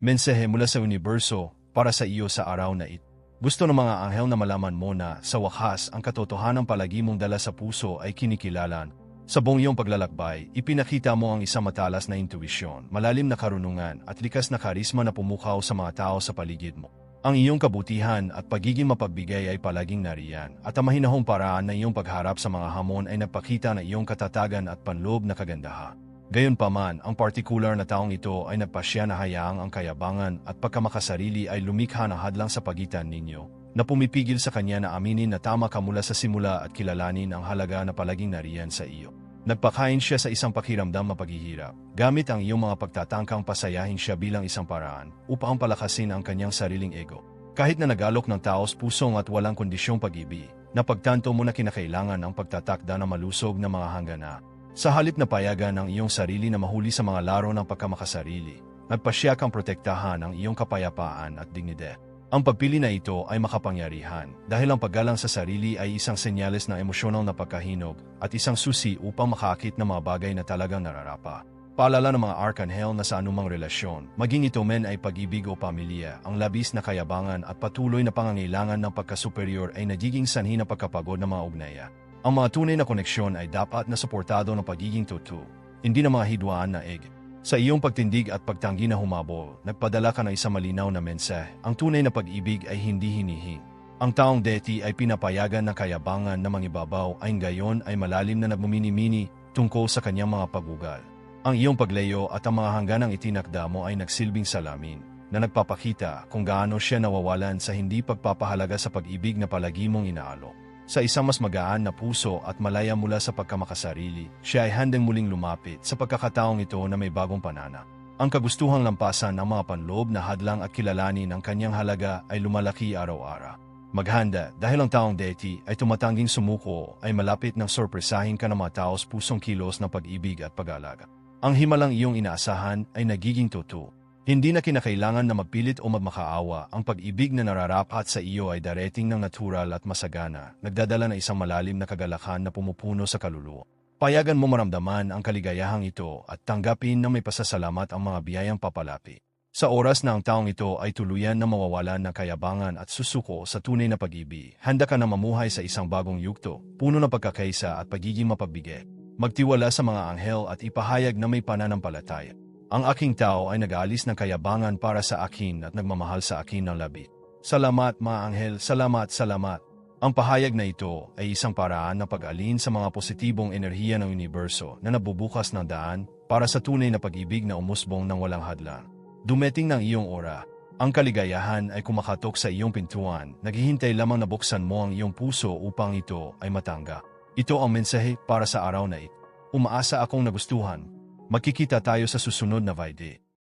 Mensahe mula sa universo para sa iyo sa araw na ito. Gusto ng mga anghel na malaman mo na sa wakas ang katotohanan palagi mong dala sa puso ay kinikilalan. Sa buong iyong paglalakbay, ipinakita mo ang isang matalas na intuisyon, malalim na karunungan at likas na karisma na pumukaw sa mga tao sa paligid mo. Ang iyong kabutihan at pagiging mapagbigay ay palaging nariyan at ang mahinahong paraan na iyong pagharap sa mga hamon ay nagpakita ng iyong katatagan at panloob na kagandahan. Gayunpaman, ang partikular na taong ito ay nagpasya na hayaang ang kayabangan at pagkamakasarili ay lumikha ng hadlang sa pagitan ninyo, na pumipigil sa kanya na aminin na tama ka mula sa simula at kilalanin ang halaga na palaging nariyan sa iyo. Nagpakain siya sa isang pakiramdam mapaghihirap, gamit ang iyong mga pagtatangkang pasayahin siya bilang isang paraan upang palakasin ang kanyang sariling ego. Kahit na nagalok ng taos pusong at walang kondisyong pag-ibig, napagtanto mo na kinakailangan ang pagtatakda ng malusog na mga hanggana sa halip na payagan ang iyong sarili na mahuli sa mga laro ng pagkamakasarili, nagpasya kang protektahan ang iyong kapayapaan at dignidad. Ang pagpili na ito ay makapangyarihan dahil ang paggalang sa sarili ay isang senyales ng emosyonal na pagkahinog at isang susi upang makakit ng mga bagay na talagang nararapa. Paalala ng mga arkanghel na sa anumang relasyon, maging ito men ay pag-ibig o pamilya, ang labis na kayabangan at patuloy na pangangailangan ng pagkasuperior ay nagiging sanhi na pagkapagod ng mga ugnaya. Ang mga tunay na koneksyon ay dapat na suportado ng pagiging totoo, hindi na mga hidwaan na egg. Sa iyong pagtindig at pagtanggi na humabol, nagpadala ka ng isang malinaw na mensahe. Ang tunay na pag-ibig ay hindi hinihing. Ang taong deti ay pinapayagan ng kayabangan na mangibabaw ay gayon ay malalim na nagmumini-mini tungkol sa kanyang mga pagugal. Ang iyong paglayo at ang mga hangganang itinakda mo ay nagsilbing salamin na nagpapakita kung gaano siya nawawalan sa hindi pagpapahalaga sa pag-ibig na palagi mong inaalok. Sa isang mas magaan na puso at malaya mula sa pagkamakasarili, siya ay handang muling lumapit sa pagkakataong ito na may bagong panana. Ang kagustuhang lampasan ng mga panloob na hadlang at kilalanin ang kanyang halaga ay lumalaki araw-araw. Maghanda dahil ang taong deti ay tumatangging sumuko ay malapit ng sorpresahin ka ng mga taos pusong kilos ng pag-ibig at pag-alaga. Ang himalang iyong inaasahan ay nagiging totoo hindi na kinakailangan na magpilit o magmakaawa, ang pag-ibig na nararapat sa iyo ay darating ng natural at masagana, nagdadala ng isang malalim na kagalakan na pumupuno sa kaluluwa. Payagan mo maramdaman ang kaligayahang ito at tanggapin na may pasasalamat ang mga biyayang papalapi. Sa oras na ang taong ito ay tuluyan na mawawalan ng kayabangan at susuko sa tunay na pag-ibig, handa ka na mamuhay sa isang bagong yugto, puno ng pagkakaisa at pagiging mapagbigay. Magtiwala sa mga anghel at ipahayag na may pananampalataya. Ang aking tao ay nag-aalis ng kayabangan para sa akin at nagmamahal sa akin ng labit. Salamat mga anghel, salamat, salamat. Ang pahayag na ito ay isang paraan na pag-alin sa mga positibong enerhiya ng universo na nabubukas ng daan para sa tunay na pag-ibig na umusbong ng walang hadlang. Dumeting ng iyong ora, ang kaligayahan ay kumakatok sa iyong pintuan, naghihintay lamang na buksan mo ang iyong puso upang ito ay matangga. Ito ang mensahe para sa araw na ito. Umaasa akong nagustuhan Magkikita tayo sa susunod na video.